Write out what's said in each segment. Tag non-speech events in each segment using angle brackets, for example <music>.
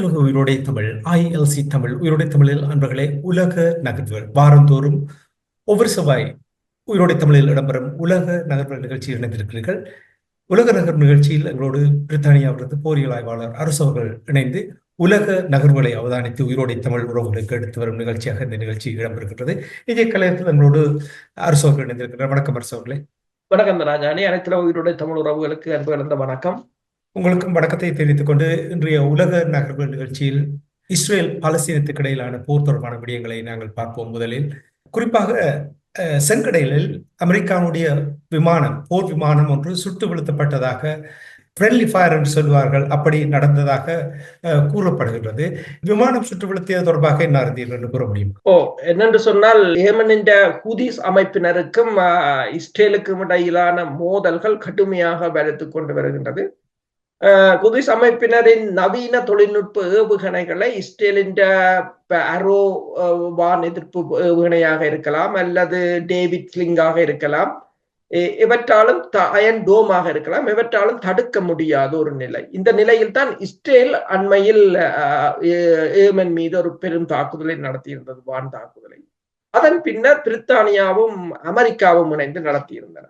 அனைத்துலக உயிரோடை தமிழ் ஐஎல்சி தமிழ் உயிரோடை தமிழில் அன்பர்களே உலக நகர்வுகள் வாரந்தோறும் ஒவ்வொரு செவ்வாய் உயிரோடை தமிழில் இடம்பெறும் உலக நகர்வுகள் நிகழ்ச்சியில் இணைந்திருக்கிறீர்கள். உலக நகர்வு நிகழ்ச்சியில் எங்களோடு பிரித்தானியாவிலிருந்து போரியல் ஆய்வாளர் அரசவர்கள் இணைந்து உலக நகர்வுகளை அவதானித்து உயிரோடை தமிழ் உறவுகளுக்கு எடுத்து வரும் நிகழ்ச்சியாக இந்த நிகழ்ச்சி இடம்பெறுகின்றது. இதே கலையத்தில் எங்களோடு அரசவர்கள் இணைந்திருக்கிறார் வணக்கம் அரசவர்களே வணக்கம் ராஜானி. அனைத்துல உயிரோடை தமிழ் உறவுகளுக்கு அன்பு கலந்த வணக்கம். உங்களுக்கும் வணக்கத்தை தெரிவித்துக் கொண்டு இன்றைய உலக நகர்வு நிகழ்ச்சியில் இஸ்ரேல் பாலஸ்தீனத்துக்கு இடையிலான போர் தொடர்பான விடயங்களை நாங்கள் பார்ப்போம் முதலில். குறிப்பாக அஹ், செங்கடலில் அமெரிக்காவுடைய விமானம் போர் விமானம் ஒன்று சுட்டு வீழ்த்தப்பட்டதாக ஃப்ரெண்ட்லி ஃபயர் என்று சொல்வார்கள். அப்படி நடந்ததாக கூறப்படுகின்றது. விமானம் சுட்டு வீழ்த்தியது தொடர்பாக என்ன அறிந்தீர்கள் என்று கூற முடியும்? ஓ என்னென்று சொன்னால் ஏமனின் ஹூதிஸ் அமைப்பினருக்கும் இஸ்ரேலுக்கும் இடையிலான மோதல்கள் கடுமையாக வலுத்துக் கொண்டு வருகின்றது. குதிஸ் அமைப்பினரின் நவீன தொழில்நுட்ப ஏவுகணைகளை இஸ்ரேலின் அரோ வான் எதிர்ப்பு ஏவுகணையாக இருக்கலாம் அல்லது டேவிட் ஸ்லிங்காக இருக்கலாம். இவற்றாலும் த- அயன் டோமாக இருக்கலாம். இவற்றாலும் தடுக்க முடியாத ஒரு நிலை. இந்த நிலையில் தான் இஸ்ரேல் அண்மையில் ஆஹ், ஏமன் மீது ஒரு பெரும் தாக்குதலை நடத்தியிருந்தது வான் தாக்குதலை. அதன் பின்னர் பிரித்தானியாவும் அமெரிக்காவும் இணைந்து நடத்தியிருந்தன.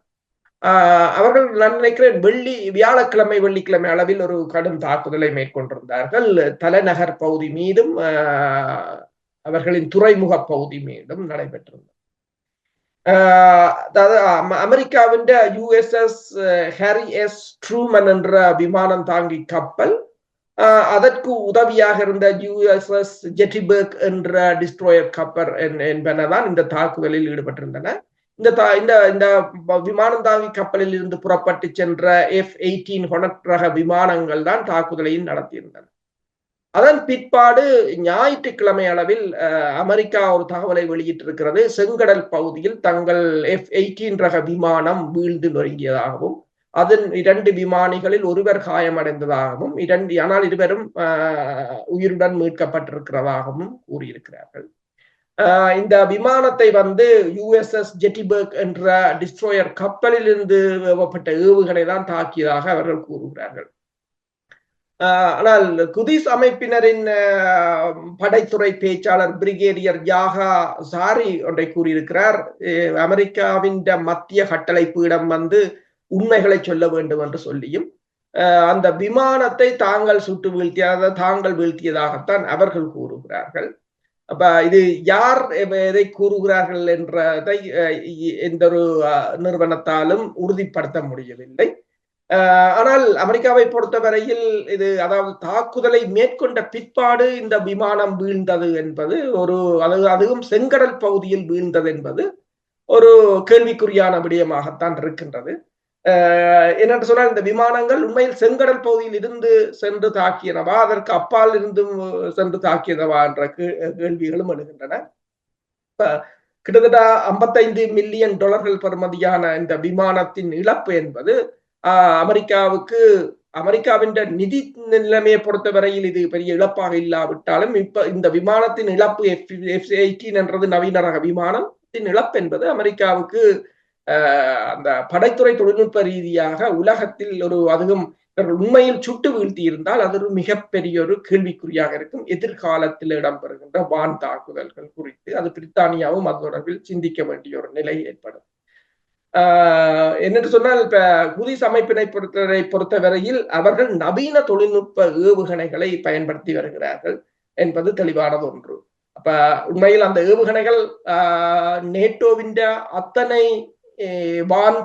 அவர்கள் நான் நினைக்கிறேன் வெள்ளி வியாழக்கிழமை வெள்ளிக்கிழமை அளவில் ஒரு கடும் தாக்குதலை மேற்கொண்டிருந்தார்கள். தலைநகர் பகுதி மீதும் ஆஹ், அவர்களின் துறைமுக பகுதி மீதும் நடைபெற்றிருந்தது. ஆஹ் அதாவது அமெரிக்காவின் யுஎஸ்எஸ் ஹாரி எஸ் ட்ரூமன் என்ற விமானம் தாங்கி கப்பல் ஆஹ் அதற்கு உதவியாக இருந்த யுஎஸ்எஸ் ஜெட்டிபர்க் என்ற டிஸ்ட்ரோயர் கப்பர் என்- என்பனதான் இந்த தாக்குதலில் ஈடுபட்டிருந்தன. இந்த தா இந்த இந்த வ- விமானம் தாங்கி கப்பலில் இருந்து புறப்பட்டு சென்ற எஃப் எயிட்டீன் ஹொனட் ரக விமானங்கள் தான் தாக்குதலையும் நடத்தியிருந்தன. அதன் பிற்பாடு ஞாயிற்றுக்கிழமை அளவில் அஹ், அமெரிக்கா ஒரு தகவலை வெளியிட்டிருக்கிறது. செங்கடல் பகுதியில் தங்கள் எஃப் எயிட்டீன் ரக விமானம் வீழ்ந்து நொறுங்கியதாகவும் அதன் இரண்டு விமானிகளில் ஒருவர் காயமடைந்ததாகவும் இரண்டு ஆனால் இருவரும் உயிருடன் மீட்கப்பட்டிருக்கிறதாகவும் கூறியிருக்கிறார்கள். இந்த விமானத்தை வந்து யுஎஸ்எஸ் ஜெட்டிபர்க் என்ற டிஸ்ட்ரோயர் கப்பலில் இருந்து ஏவப்பட்ட ஏவுகணை தான் தாக்கியதாக அவர்கள் கூறுகிறார்கள். ஆஹ் ஆனால் குதிஸ் அமைப்பினரின் படைத்துறை பேச்சாளர் பிரிகேடியர் யாகா சாரி ஒன்றை கூறியிருக்கிறார். அமெரிக்காவின் மத்திய கட்டளை பீடம் வந்து உண்மைகளை சொல்ல வேண்டும் என்று சொல்லியும் ஆஹ், அந்த விமானத்தை தாங்கள் சுட்டு வீழ்த்தியதாக தாங்கள் வீழ்த்தியதாகத்தான் அவர்கள் கூறுகிறார்கள். அப்ப இது யார் எதை கூறுகிறார்கள் என்றதை எந்த ஒரு நிறுவனத்தாலும் உறுதிப்படுத்த முடியவில்லை. ஆனால் அமெரிக்காவை பொறுத்தவரையில் இது அதாவது தாக்குதலை மேற்கொண்ட பிற்பாடு இந்த விமானம் வீழ்ந்தது என்பது ஒரு அது அதுவும் செங்கடல் பகுதியில் வீழ்ந்தது என்பது ஒரு கேள்விக்குறியான விடயமாகத்தான் இருக்கின்றது. என்னென்று சொன்னால் இந்த விமானங்கள் உண்மையில் செங்கடல் பகுதியில் இருந்து சென்று தாக்கியனவா? அதற்கு அப்பால் இருந்தும் சென்று தாக்கியனவா என்ற கே- கேள்விகளும் எழுகின்றன. கிட்டத்தட்ட 55 மில்லியன் டாலர்கள் பெறுமதியான இந்த விமானத்தின் இழப்பு என்பது ஆஹ் அமெரிக்காவுக்கு அமெரிக்காவின் நிதி நிலைமையை பொறுத்தவரையில் இது பெரிய இழப்பாக இல்லாவிட்டாலும் இப்ப இந்த விமானத்தின் இழப்பு எஃப் எஃப் எயிட்டீன் என்றது நவீன ரக விமானத்தின் இழப்பு என்பது அமெரிக்காவுக்கு அந்த படைத்துறை தொழில்நுட்ப ரீதியாக உலகத்தில் ஒரு அதுவும் இவர்கள் உண்மையில் சுட்டு வீழ்த்தி இருந்தால் அது ஒரு மிகப்பெரிய ஒரு கேள்விக்குறியாக இருக்கும். எதிர்காலத்தில் இடம்பெறுகின்ற வான் தாக்குதல்கள் குறித்து அது பிரித்தானியாவும் அது தொடர்பில் சிந்திக்க வேண்டிய ஒரு நிலை ஏற்படும். ஆஹ் என்னென்று சொன்னால் இப்ப குதிஸ் அமைப்பினை பொறுத்தவரை பொறுத்தவரையில் அவர்கள் நவீன தொழில்நுட்ப ஏவுகணைகளை பயன்படுத்தி வருகிறார்கள் என்பது தெளிவானது ஒன்று. அப்ப உண்மையில் அந்த ஏவுகணைகள் ஆஹ் நேட்டோவின் அத்தனை வான்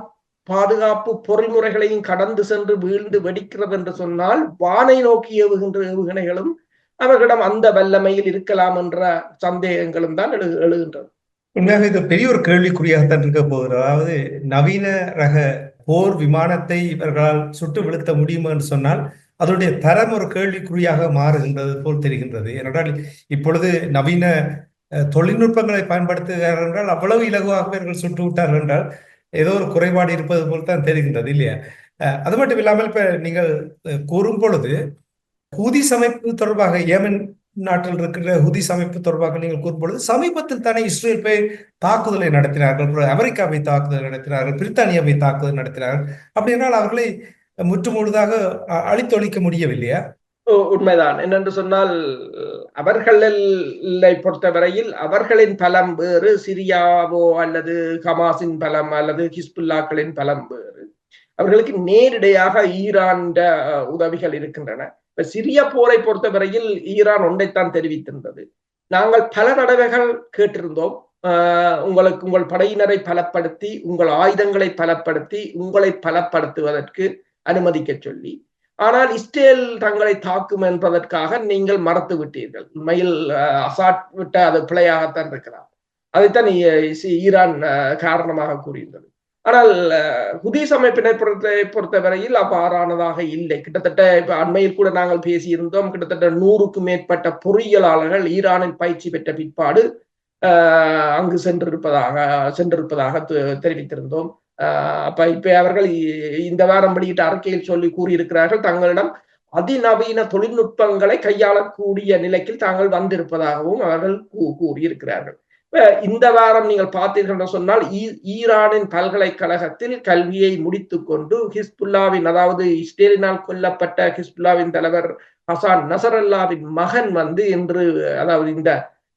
பாதுகாப்பு பொறிமுறைகளையும் கடந்து சென்று வீழ்ந்து வெடிக்கிறது என்று சொன்னால் வானை நோக்கி ஏவுகின்ற ஏவுகணைகளும் அவர்களிடம் அந்த வல்லமையில் இருக்கலாம் என்ற சந்தேகங்களும் தான் எழு எழுகின்றது உண்மையாக இது பெரிய ஒரு கேள்விக்குறியாகத்தான் இருக்க போகிறது. அதாவது நவீன ரக போர் விமானத்தை இவர்களால் சுட்டு வீழ்த்த முடியுமா என்று சொன்னால் அதனுடைய தரம் ஒரு கேள்விக்குறியாக மாறுகின்றது போல் தெரிகின்றது. ஏனென்றால் இப்பொழுது நவீன தொழில்நுட்பங்களை பயன்படுத்துகிறார்கள் என்றால் அவ்வளவு இலகுவாக இவர்கள் சுட்டு விட்டார்கள் என்றால் ஏதோ ஒரு குறைபாடு இருப்பது போல் தான் தெரிகின்றது இல்லையா? அது மட்டும் இல்லாமல் இப்ப நீங்கள் கூறும் பொழுது ஹூதி சமைப்பு தொடர்பாக ஏமன் நாட்டில் இருக்கிற ஹுதி சமைப்பு தொடர்பாக நீங்கள் கூறும்பொழுது சமீபத்தில் தானே இஸ்ரேல் போய் தாக்குதலை நடத்தினார்கள் அமெரிக்காவை தாக்குதல் நடத்தினார்கள் பிரித்தானியாவை தாக்குதல் நடத்தினார்கள். அப்படின்னால் அவர்களை முற்றுமுழுதாக முழுதாக அழித்தொழிக்க முடியவில்லையா? உண்மைதான். என்னென்று சொன்னால் அவர்களை பொறுத்தவரையில் அவர்களின் பலம் வேறு சிரியாவோ அல்லது ஹமாஸின் பலம் அல்லது ஹிஸ்புல்லாக்களின் பலம் வேறு. அவர்களுக்கு நேரிடையாக ஈரான் உதவிகள் இருக்கின்றன. இப்ப சிரிய போரை பொறுத்தவரையில் ஈரான் ஒன்றைத்தான் தெரிவித்திருந்தது. நாங்கள் பல தடவைகள் கேட்டிருந்தோம். ஆஹ் உங்களுக்கு உங்கள் படையினரை பலப்படுத்தி உங்கள் ஆயுதங்களை பலப்படுத்தி உங்களை பலப்படுத்துவதற்கு அனுமதிக்க சொல்லி. ஆனால் இஸ்ரேல் தங்களை தாக்கும் என்பதற்காக நீங்கள் மறத்து விட்டீர்கள். உண்மையில் அசாட் விட்ட அது பிழையாகத்தான் இருக்கிறார். அதைத்தான் ஈரான் காரணமாக கூறியிருந்தது ஆனால் அஹ், ஹுதீஸ் அமைப்பினை பொறுத்த பொறுத்தவரையில் அவ்வாறானதாக இல்லை. கிட்டத்தட்ட இப்ப அண்மையில் கூட நாங்கள் பேசியிருந்தோம் கிட்டத்தட்ட நூறுக்கும் மேற்பட்ட பொறியியலாளர்கள் ஈரானில் பயிற்சி பெற்ற பிற்பாடு அங்கு சென்றிருப்பதாக சென்றிருப்பதாக தெ- தெரிவித்திருந்தோம். அப்ப இப்ப அவர்கள் இந்த வாரம் வெளியிட்ட அறிக்கையில் சொல்லி கூறியிருக்கிறார்கள் தங்களிடம் அதிநவீன தொழில்நுட்பங்களை கையாளக்கூடிய நிலைக்கு தாங்கள் வந்திருப்பதாகவும் அவர்கள் கூறியிருக்கிறார்கள். இந்த வாரம் நீங்கள் பார்த்தீர்கள் என்று சொன்னால் ஈ- ஈரானின் பல்கலைக்கழகத்தில் கல்வியை முடித்துக் கொண்டு ஹிஸ்புல்லாவின் அதாவது இஸ்ரேலினால் கொல்லப்பட்ட ஹிஸ்புல்லாவின் தலைவர் ஹசான் நசரல்லாவின் மகன் வந்து இன்று அதாவது இந்த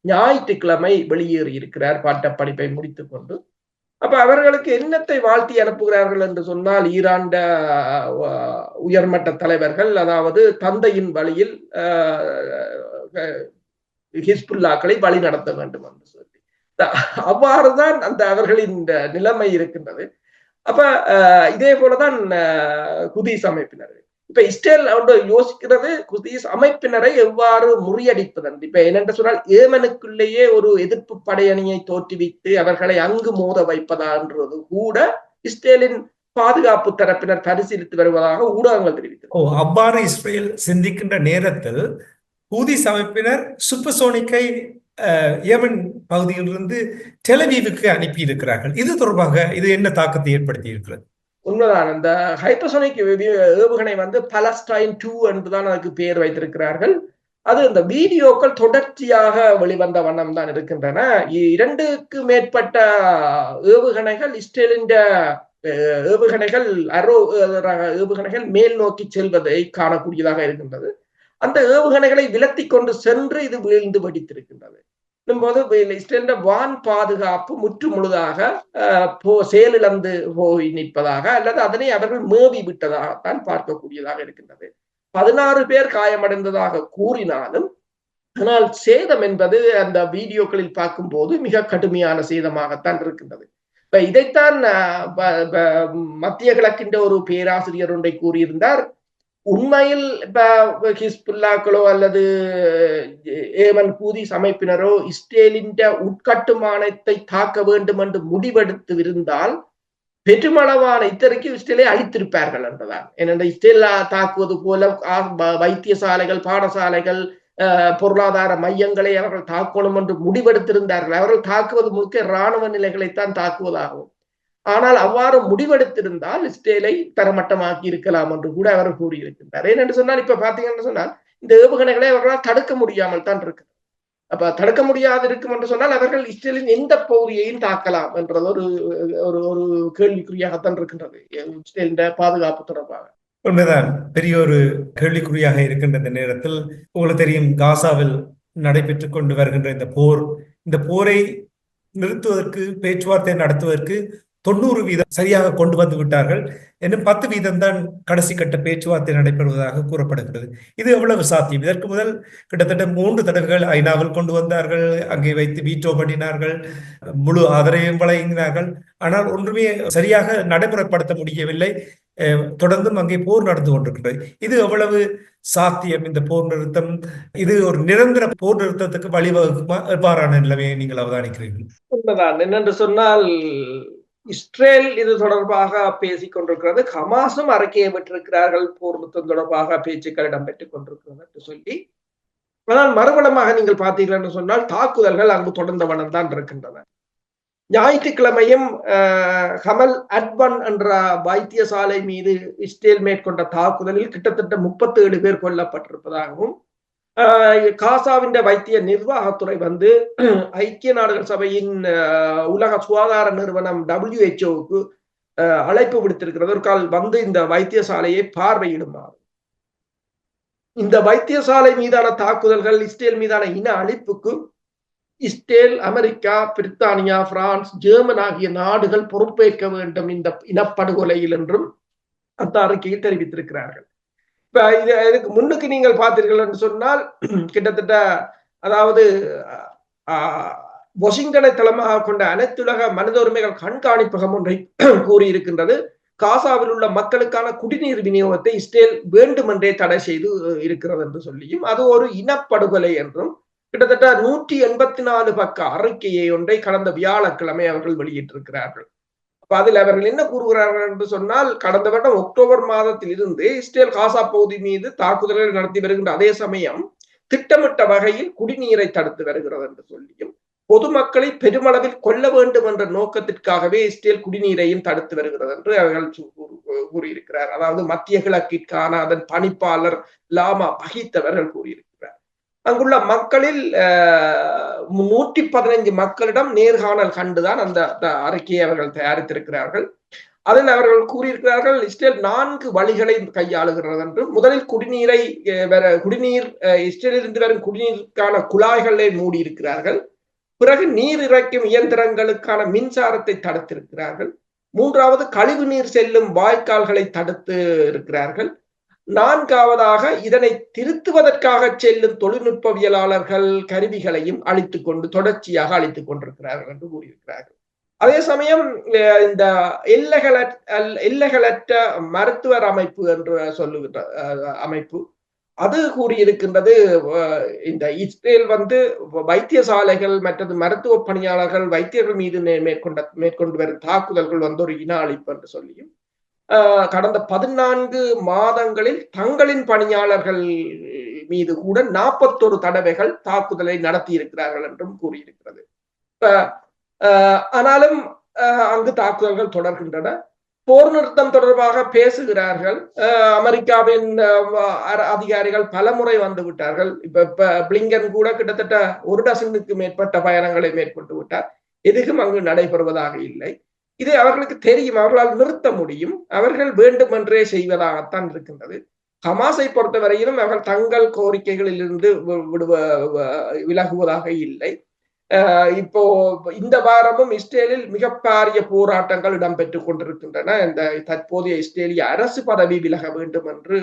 ஞாயிற்றுக்கிழமை வெளியேறி இருக்கிறார் பாட்ட படிப்பை முடித்துக் கொண்டு அப்ப அவர்களுக்கு என்னத்தை வாழ்த்தி அனுப்புகிறார்கள் என்று சொன்னால் ஈராண்ட உயர்மட்ட தலைவர்கள் அதாவது தந்தையின் வழியில் ஹிஸ்புல்லாக்களை வழி நடத்த வேண்டும் என்று சொல்லி. அவ்வாறுதான் அந்த அவர்களின் இந்த நிலைமை இருக்கின்றது. அப்ப அஹ், இதே போலதான் அஹ், குதீஸ் இப்ப இஸ்ரேல் வந்து யோசிக்கிறது குதீஸ் அமைப்பினரை எவ்வாறு முறியடிப்பதன் இப்ப என்னென்று சொன்னால் ஏமனுக்குள்ளேயே ஒரு எதிர்ப்பு படையணியை தோற்றுவித்து அவர்களை அங்கு மோத வைப்பதான்றது கூட இஸ்ரேலின் பாதுகாப்பு தரப்பினர் பரிசீலித்து வருவதாக ஊடகங்கள் தெரிவித்தது ஓ அவ்வாறு இஸ்ரேல் சிந்திக்கின்ற நேரத்தில் ஹூதிஸ் அமைப்பினர் சூப்பர்சோனிக்கை அஹ், ஏமன் பகுதியிலிருந்து டெலவீவுக்கு அனுப்பி இருக்கிறார்கள் இது தொடர்பாக இது என்ன தாக்கத்தை ஏற்படுத்தி இருக்கிறது உண்மைதான். அந்த ஹைப்பர்சோனிக் ஏவுகணை வந்து பலஸ்டைன் டூ என்றுதான் அதுக்கு பெயர் வைத்திருக்கிறார்கள். அது இந்த வீடியோக்கள் தொடர்ச்சியாக வெளிவந்த வண்ணம் தான் இருக்கின்றன இரண்டுக்கு மேற்பட்ட ஏவுகணைகள் இஸ்ரேலின் அஹ், ஏவுகணைகள் அரோ ஏவுகணைகள் மேல் நோக்கி செல்வதை காணக்கூடியதாக இருக்கின்றது. அந்த ஏவுகணைகளை விலத்தி கொண்டு சென்று இது வீழ்ந்து வெடித்திருக்கின்றது. போது இஸ்ரேலின் வான் பாதுகாப்பு முற்று முழுதாக போ செயலிழந்து போய் நிற்பதாக அல்லது அதனை அவர்கள் மேவி விட்டதாகத்தான் பார்க்கக்கூடியதாக இருக்கின்றது. பதினாறு பேர் காயமடைந்ததாக கூறினாலும் ஆனால் சேதம் என்பது அந்த வீடியோக்களில் பார்க்கும்போது மிக கடுமையான சேதமாகத்தான் இருக்கின்றது. இப்ப இதைத்தான் மத்திய கிழக்கின்ற ஒரு பேராசிரியர் ஒன்றை கூறியிருந்தார். உண்மையில் இப்ப ஹிஸ்புல்லாக்களோ அல்லது ஏமன் கூதி அமைப்பினரோ இஸ்ரேலின் உட்கட்டுமானத்தை தாக்க வேண்டும் என்று முடிவெடுத்து இருந்தால் பெருமளவான இத்தனைக்கு இஸ்ரேலை அழித்திருப்பார்கள் என்றுதான் ஏனென்றால் இஸ்ரேல் தாக்குவது போல வைத்தியசாலைகள் பாடசாலைகள் பொருளாதார மையங்களை அவர்கள் தாக்கணும் என்று முடிவெடுத்திருந்தார்கள். அவர்கள் தாக்குவது முழுக்க இராணுவ நிலைகளைத்தான் தாக்குவதாகும் ஆனால் அவ்வாறு முடிவெடுத்திருந்தால் இஸ்ரேலை தரமட்டமாக்கி இருக்கலாம் என்று கூட அவர் கூறியிருக்கின்றார். ஏனென்று சொன்னால் இப்ப பாத்தீங்கன்னு சொன்னால் இந்த ஏவுகணைகளை அவர்களால் தடுக்க முடியாமல் தான் இருக்கு. அப்ப தடுக்க முடியாது இருக்கும் என்று சொன்னால் அவர்கள் இஸ்ரேலின் எந்த பகுதியையும் தாக்கலாம் என்றது ஒரு ஒரு ஒரு கேள்விக்குறியாகத்தான் இருக்கின்றது இஸ்ரேலின் பாதுகாப்பு தொடர்பாக. உண்மைதான். பெரிய ஒரு கேள்விக்குறியாக இருக்கின்ற இந்த நேரத்தில். உங்களுக்கு தெரியும் காசாவில் நடைபெற்றுக் கொண்டு வருகின்ற இந்த போர். இந்த போரை நிறுத்துவதற்கு பேச்சுவார்த்தை நடத்துவதற்கு தொண்ணூறு வீதம் சரியாக கொண்டு வந்து விட்டார்கள். இன்னும் பத்து வீதம் தான் கடைசி கட்ட பேச்சுவார்த்தை நடைபெறுவதாக கூறப்படுகிறது. இது எவ்வளவு சாத்தியம்? இதற்கு முதல் கிட்டத்தட்ட மூன்று தடவைகள் ஐநாவில் கொண்டு வந்தார்கள். அங்கே வைத்து வீட்டோ பண்ணினார்கள். முழு ஆதரவையும் வழங்கினார்கள். ஆனால் ஒன்றுமே சரியாக நடைமுறைப்படுத்த முடியவில்லை. அஹ் தொடர்ந்தும் அங்கே போர் நடந்து கொண்டிருக்கிறது. இது எவ்வளவு சாத்தியம் இந்த போர் நிறுத்தம்? இது ஒரு நிரந்தர போர் நிறுத்தத்துக்கு வழிவகுக்குமா? எவ்வாறான நிலைமையை நீங்கள் அவதானிக்கிறீர்கள்? உண்மைதான். என்னென்று சொன்னால் இஸ்ரேல் இது தொடர்பாக பேசிக் கொண்டிருக்கிறது. ஹமாஸும் அறிக்கையை விட்டிருக்கிறார்கள். போர் நிறுத்தம் தொடர்பாக பேச்சுக்கள் இடம்பெற்றுக் கொண்டிருக்கிறது என்று சொல்லி. ஆனால் மறுபடமாக நீங்கள் பார்த்தீர்கள் என்று சொன்னால் தாக்குதல்கள் அங்கு தொடர்ந்த தான் இருக்கின்றன. ஞாயிற்றுக்கிழமையும் ஹமல் அட்வன் என்ற வைத்தியசாலை மீது இஸ்ரேல் மேற்கொண்ட தாக்குதலில் கிட்டத்தட்ட முப்பத்தி ஏழு பேர் கொல்லப்பட்டிருப்பதாகவும் காசாவின் வைத்திய நிர்வாகத்துறை வந்து <clears throat> ஐக்கிய நாடுகள் சபையின் உலக சுகாதார நிறுவனம் டபிள்யூஹெச்ஓவுக்கு அழைப்பு விடுத்திருக்கிறது. ஒரு கால் வந்து இந்த வைத்தியசாலையை பார்வையிடுமாறு. இந்த வைத்தியசாலை மீதான தாக்குதல்கள் இஸ்ரேல் மீதான இன அழிப்புக்கு இஸ்ரேல் அமெரிக்கா பிரித்தானியா பிரான்ஸ் ஜெர்மன் ஆகிய நாடுகள் பொறுப்பேற்க வேண்டும் இந்த இனப்படுகொலையில் என்றும் அந்த அறிக்கையில் தெரிவித்திருக்கிறார்கள். இப்ப இது இதுக்கு முன்னுக்கு நீங்கள் பார்த்தீர்கள் என்று சொன்னால் கிட்டத்தட்ட அதாவது வாஷிங்டனை தளமாக கொண்ட அனைத்துலக மனித உரிமைகள் கண்காணிப்பகம் ஒன்றை கூறியிருக்கின்றது. காசாவில் உள்ள மக்களுக்கான குடிநீர் விநியோகத்தை இஸ்ரேல் வேண்டுமென்றே தடை செய்து இருக்கிறது என்று சொல்லியும் அது ஒரு இனப்படுகொலை என்றும் கிட்டத்தட்ட நூற்றி எண்பத்தி நாலு பக்க அறிக்கையை ஒன்றை கடந்த வியாழக்கிழமை அவர்கள் வெளியிட்டிருக்கிறார்கள். அப்ப அதில் அவர்கள் என்ன கூறுகிறார்கள் என்று சொன்னால் கடந்த வருடம் அக்டோபர் மாதத்தில் இருந்து இஸ்ரேல் காசா பகுதி மீது தாக்குதல்கள் நடத்தி வருகின்ற அதே சமயம் திட்டமிட்ட வகையில் குடிநீரை தடுத்து வருகிறது என்று சொல்லியும் பொதுமக்களை பெருமளவில் கொல்ல வேண்டும் என்ற நோக்கத்திற்காகவே இஸ்ரேல் குடிநீரையும் தடுத்து வருகிறது என்று அவர்கள் கூறியிருக்கிறார். அதாவது மத்திய கிழக்கிற்கான அதன் பணிப்பாளர் லாமா பகித்தவர்கள் கூறியிருக்கிறார். அங்குள்ள மக்களில் நூற்றி பதினைஞ்சு மக்களிடம் நேர்காணல் கண்டுதான் அந்த அறிக்கையை அவர்கள் தயாரித்திருக்கிறார்கள். அதில் அவர்கள் கூறியிருக்கிறார்கள் இஸ்ரேல் நான்கு வழிகளை கையாளுகிறது என்று. முதலில் குடிநீரை குடிநீர் இஸ்ரேலிருந்து வரும் குடிநீருக்கான குழாய்களை மூடி இருக்கிறார்கள் பிறகு நீர் இறைக்கும் இயந்திரங்களுக்கான மின்சாரத்தை தடுத்திருக்கிறார்கள். மூன்றாவது கழிவு நீர் செல்லும் வாய்க்கால்களை தடுத்து இருக்கிறார்கள். நான்காவதாக இதனை திருத்துவதற்காக செல்லும் தொழில்நுட்பவியலாளர்கள் கருவிகளையும் அழித்துக் கொண்டு தொடர்ச்சியாக அழித்துக் கொண்டிருக்கிறார்கள் என்று கூறியிருக்கிறார்கள். அதே சமயம் இந்த எல்லைகளற்ற எல்லைகளற்ற மருத்துவர் அமைப்பு என்று சொல்லுகின்ற அமைப்பு அது கூறியிருக்கின்றது இந்த இஸ்ரேல் வந்து வைத்தியசாலைகள் மற்றது மருத்துவ பணியாளர்கள் வைத்தியர்கள் மீது மேற்கொண்ட மேற்கொண்டு வரும் தாக்குதல்கள் வந்து ஒரு இன அழிப்பு என்று சொல்லியும் கடந்த பதினான்கு மாதங்களில் தங்களின் பணியாளர்கள் மீது கூட நாற்பத்தொரு தடவைகள் தாக்குதலை நடத்தி இருக்கிறார்கள் என்றும் கூறியிருக்கிறது. ஆனாலும் அங்கு தாக்குதல்கள் தொடர்கின்றன. போர் நிறுத்தம் தொடர்பாக பேசுகிறார்கள். அமெரிக்காவின் அதிகாரிகள் பலமுறை வந்து விட்டார்கள். இப்ப இப்ப பிளிங்கன் கூட கிட்டத்தட்ட ஒரு டசனுக்கு மேற்பட்ட பயணங்களை மேற்கொண்டு விட்டார். எதுவும் அங்கு நடைபெறுவதாக இல்லை. இது அவர்களுக்கு தெரியும் அவர்களால் நிறுத்த முடியும். அவர்கள் வேண்டுமென்றே செய்வதாகத்தான் இருக்கின்றது. ஹமாஸை பொறுத்தவரையிலும் அவர்கள் தங்கள் கோரிக்கைகளில் இருந்து விடுவ விலகுவதாக இல்லை. இப்போ இந்த வாரமும் இஸ்ரேலில் மிக பாரிய போராட்டங்கள் இடம்பெற்றுக் கொண்டிருக்கின்றன. இந்த தற்போதைய இஸ்ரேலிய அரசு பதவி விலக வேண்டும் என்று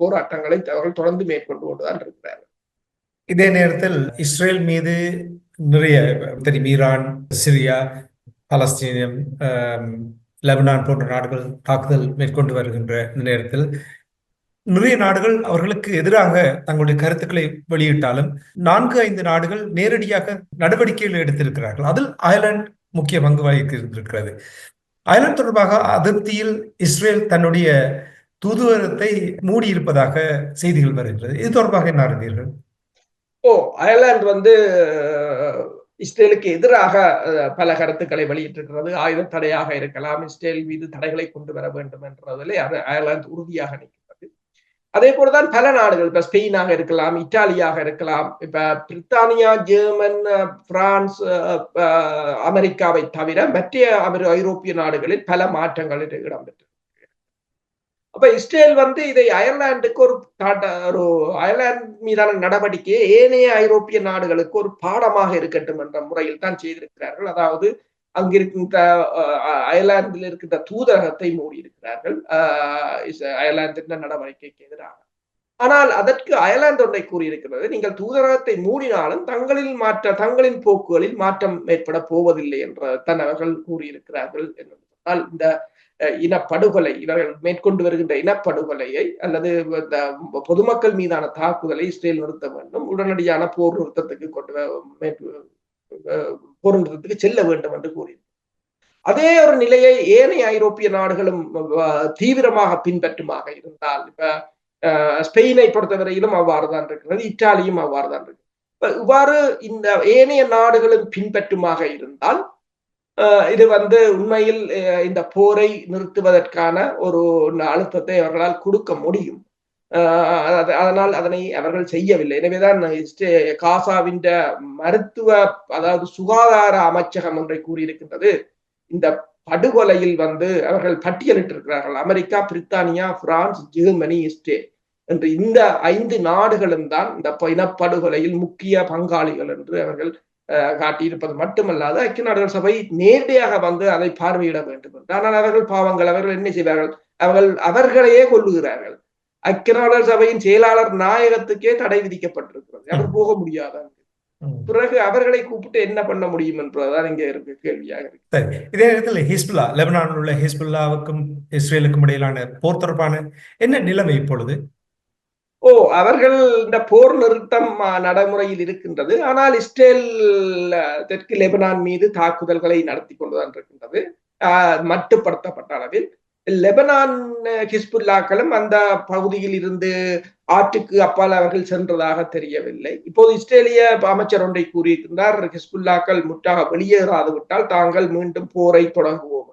போராட்டங்களை அவர்கள் தொடர்ந்து மேற்கொண்டு கொண்டுதான் இருக்கிறார்கள். இதே நேரத்தில் இஸ்ரேல் மீது நிறைய தெரியும் ஈரான் சிரியா பலஸ்தீனியம் லெபனான் போன்ற நாடுகள் தாக்குதல் மேற்கொண்டு வருகின்ற நேரத்தில் நிறைய நாடுகள் அவர்களுக்கு எதிராக தங்களுடைய கருத்துக்களை வெளியிட்டாலும் நான்கு ஐந்து நாடுகள் நேரடியாக நடவடிக்கைகள் எடுத்திருக்கிறார்கள். அதில் அயர்லாந்து முக்கிய பங்கு வகித்திருக்கிறது. அயர்லாந்து தொடர்பாக அதிருப்தியில் இஸ்ரேல் தன்னுடைய தூதுவரத்தை மூடியிருப்பதாக செய்திகள் வருகிறது. இது தொடர்பாக என்ன அறிந்தீர்கள்? ஓ அயர்லாந்து வந்து இஸ்ரேலுக்கு எதிராக பல கருத்துக்களை வெளியிட்டிருக்கிறது. ஆயுத தடையாக இருக்கலாம் இஸ்ரேல் மீது தடைகளை கொண்டு வர வேண்டும் என்றதிலே அயர்லாந்து உறுதியாக நிற்கிறது அதே போலதான் பல நாடுகள் இப்ப ஸ்பெயினாக இருக்கலாம் இத்தாலியாக இருக்கலாம் இப்ப பிரித்தானியா ஜெர்மன் பிரான்ஸ் அமெரிக்காவை தவிர மற்ற ஐரோப்பிய நாடுகளில் பல மாற்றங்கள் இடம்பெற்று அப்ப இஸ்ரேல் வந்து இதை அயர்லாந்துக்கு ஒரு ஒரு அயர்லாந்து மீதான நடவடிக்கையை ஏனைய ஐரோப்பிய நாடுகளுக்கு ஒரு பாடமாக இருக்கட்டும் என்ற முறையில் தான் செய்திருக்கிறார்கள். அதாவது அங்கிருக்கின்ற அயர்லாந்தில் இருக்கின்ற தூதரகத்தை மூடி இருக்கிறார்கள் அயர்லாந்தின் நடவடிக்கைக்கு எதிராக. ஆனால் அதற்கு அயர்லாந்து ஒன்றை கூறியிருக்கிறது. நீங்கள் தூதரகத்தை மூடினாலும் தங்களில் மாற்ற தங்களின் போக்குகளில் மாற்றம் ஏற்பட போவதில்லை என்ற தன் அவர்கள் கூறியிருக்கிறார்கள். என்று ஆனால் இந்த இனப்படுகொலை இவர்கள் மேற்கொண்டு வருகின்ற இனப்படுகொலையை அல்லது இந்த பொதுமக்கள் மீதான தாக்குதலை இஸ்ரேல் நிறுத்த வேண்டும். உடனடியான போர் நிறுத்தத்துக்கு கொண்டு போர் நிறுத்தத்துக்கு செல்ல வேண்டும் என்று கூறினார். அதே ஒரு நிலையை ஏனைய ஐரோப்பிய நாடுகளும் தீவிரமாக பின்பற்றுமாக இருந்தால் இப்ப அஹ், ஸ்பெயினை பொறுத்தவரையிலும் அவ்வாறு தான் இருக்கிறது இத்தாலியும் அவ்வாறு தான் இருக்கு. இவ்வாறு இந்த ஏனைய நாடுகளும் பின்பற்றுமாக இருந்தால் இது வந்து உண்மையில் இந்த போரை நிறுத்துவதற்கான ஒரு அழுத்தத்தை அவர்களால் கொடுக்க முடியும். அதனால் அதனை அவர்கள் செய்யவில்லை. எனவேதான் இஸ்ரே- காசாவின் மருத்துவ அதாவது சுகாதார அமைச்சகம் ஒன்றை கூறியிருக்கின்றது. இந்த படுகொலையில் வந்து அவர்கள் பட்டியலிட்டிருக்கிறார்கள். அமெரிக்கா பிரித்தானியா பிரான்ஸ் ஜெர்மனி இஸ்ரேல் என்று இந்த ஐந்து நாடுகளும் தான் இந்த இனப்படுகொலையில் முக்கிய பங்காளிகள் என்று அவர்கள் காட்டியிருப்பது மட்டுமல்லாது ஐக்கிய நாடுகள் சபை நேரடியாக வந்து அதை பார்வையிட வேண்டும் ஆனால் அவர்கள் பாவங்கள் அவர்கள் என்ன செய்வார்கள்? அவர்கள் அவர்களையே கொல்லுகிறார்கள். ஐக்கிய நாடுகள் சபையின் செயலாளர் நாயகத்துக்கே தடை விதிக்கப்பட்டிருக்கிறது. அவர் போக முடியாது. பிறகு அவர்களை கூப்பிட்டு என்ன பண்ண முடியும் என்பதுதான் இங்க இருக்கு கேள்வியாக இருக்கு. சரி. இதே நேரத்தில் ஹிஸ்புல்லா லெபனானில் உள்ள ஹிஸ்புல்லாவுக்கும் இஸ்ரேலுக்கும் இடையிலான போர் தொடர்பான என்ன நிலைமை இப்பொழுது? ஓ அவர்கள் இந்த போர் நிறுத்தம் நடைமுறையில் இருக்கின்றது. ஆனால் இஸ்ரேல் தெற்கு லெபனான் மீது தாக்குதல்களை நடத்தி கொண்டுதான் இருக்கின்றது. அஹ், மட்டுப்படுத்தப்பட்ட அளவில். லெபனான் ஹிஸ்புல்லாக்களும் அந்த பகுதியில் இருந்து ஆற்றுக்கு அப்பால் அவர்கள் சென்றதாக தெரியவில்லை. இப்போது இஸ்ரேலிய அமைச்சர் ஒன்றை கூறியிருக்கின்றார் ஹிஸ்புல்லாக்கள் முற்றாக வெளியேறாது விட்டால் தாங்கள் மீண்டும் போரை தொடங்குவோம்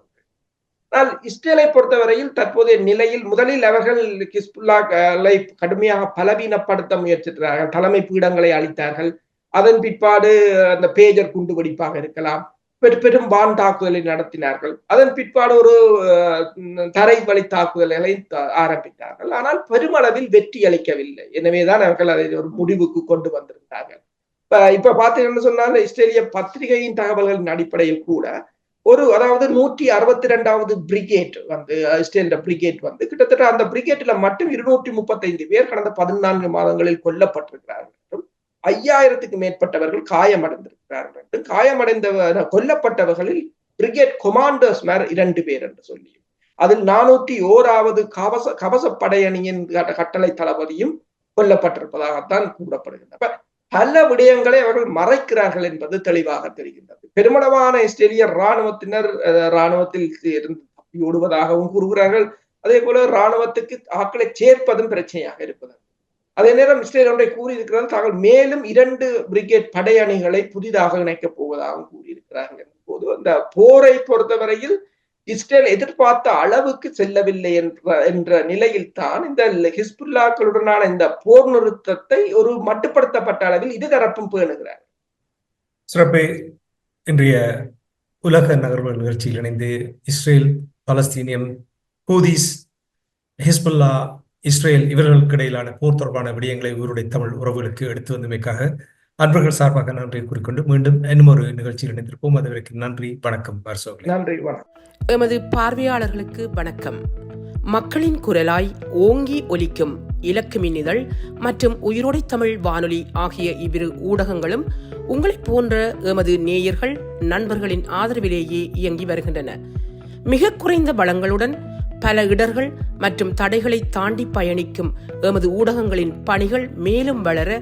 ஆனால் இஸ்ரேலை பொறுத்தவரையில் தற்போதைய நிலையில் முதலில் அவர்கள் ஹிஸ்புல்லாக்களை கடுமையாக பலவீனப்படுத்த முயற்சித்தார்கள். தலைமை பீடங்களை அளித்தார்கள் அதன் பிற்பாடு அந்த பேஜர் குண்டு வெடிப்பாக இருக்கலாம் பெரும் வான் தாக்குதலை நடத்தினார்கள். அதன் பிற்பாடு ஒரு தரை வழி தாக்குதல்களை த- ஆரம்பித்தார்கள். ஆனால் பெருமளவில் வெற்றி அளிக்கவில்லை. எனவேதான் அவர்கள் அதை ஒரு முடிவுக்கு கொண்டு வந்திருந்தார்கள். இப்ப இப்ப பாத்தீங்கன்னு சொன்னால் இஸ்ரேலிய பத்திரிகையின் தகவல்களின் அடிப்படையில் கூட ஒரு அதாவது நூற்றி அறுபத்தி ரெண்டாவது பிரிகேட் வந்து இஸ்ரேல் பிரிகேட் வந்து கிட்டத்தட்ட அந்த பிரிகேட்ல மட்டும் இருநூற்றி முப்பத்தைந்து பேர் கடந்த பதினான்கு மாதங்களில் கொல்லப்பட்டிருக்கிறார்கள். என்றும் ஐயாயிரத்துக்கு மேற்பட்டவர்கள் காயமடைந்திருக்கிறார்கள். என்றும் காயமடைந்த கொல்லப்பட்டவர்களில் பிரிகேட் கொமாண்டர்ஸ் மேர் இரண்டு பேர் என்று சொல்லி. அதில் நானூற்றி ஓராவது கவச கவச படையணியின் கட்ட- கட்டளை தளபதியும் கொல்லப்பட்டிருப்பதாகத்தான் கூறப்படுகின்றன. பல விடயங்களை அவர்கள் மறைக்கிறார்கள் என்பது தெளிவாக தெரிகின்றது. பெருமளவான இஸ்ரேலிய இராணுவத்தினர் இராணுவத்தில் இருந்து தப்பி ஓடுவதாகவும் கூறுகிறார்கள். அதே போல இராணுவத்துக்கு ஆக்களை சேர்ப்பதும் பிரச்சனையாக இருப்பது. அதே நேரம் இஸ்ரேல் ஒன்றை கூறியிருக்கிறது தாங்கள் மேலும் இரண்டு பிரிகேட் படையணிகளை புதிதாக இணைக்கப் போவதாகவும் கூறியிருக்கிறார்கள். போது அந்த போரை பொறுத்தவரையில் இஸ்ரேல் எதிர்பார்த்த அளவுக்கு செல்லவில்லை என்ற என்ற நிலையில் தான் இந்த ஹிஸ்புல்லாக்களுடனான இந்த போர் நிறுத்தத்தை ஒரு மட்டுப்படுத்தப்பட்ட அளவில் இருதரப்பும் பேணுகிறார். சிறப்பு. இன்றைய உலக நகர்வு நிகழ்ச்சியில் இணைந்து இஸ்ரேல் பலஸ்தீனியம் ஹூதிஸ் ஹிஸ்புல்லா இஸ்ரேல் இவர்களுக்கு இடையிலான போர் தொடர்பான விடயங்களை உயிருடைய தமிழ் உறவுகளுக்கு எடுத்து வந்தமைக்காக அன்பர்கள் சார்பாக நன்றி கூறிக்கொண்டு மீண்டும் இன்னும் ஒரு நிகழ்ச்சியில் இணைந்திருப்போம். அதுவரைக்கும் நன்றி வணக்கம் பார்சோகளே நன்றி வணக்கம். எமது பார்வையாளர்களுக்கு வணக்கம். மக்களின் குரலாய் ஓங்கி ஒலிக்கும் இலக்கு மின்னிதழ் மற்றும் உயிரோடை தமிழ் வானொலி ஆகிய இவ்விரு ஊடகங்களும் உங்களைப் போன்ற எமது நேயர்கள் நண்பர்களின் ஆதரவிலேயே இயங்கி வருகின்றன. மிக குறைந்த வளங்களுடன் பல இடர்கள் மற்றும் தடைகளை தாண்டி பயணிக்கும் எமது ஊடகங்களின் பணிகள் மேலும் வளர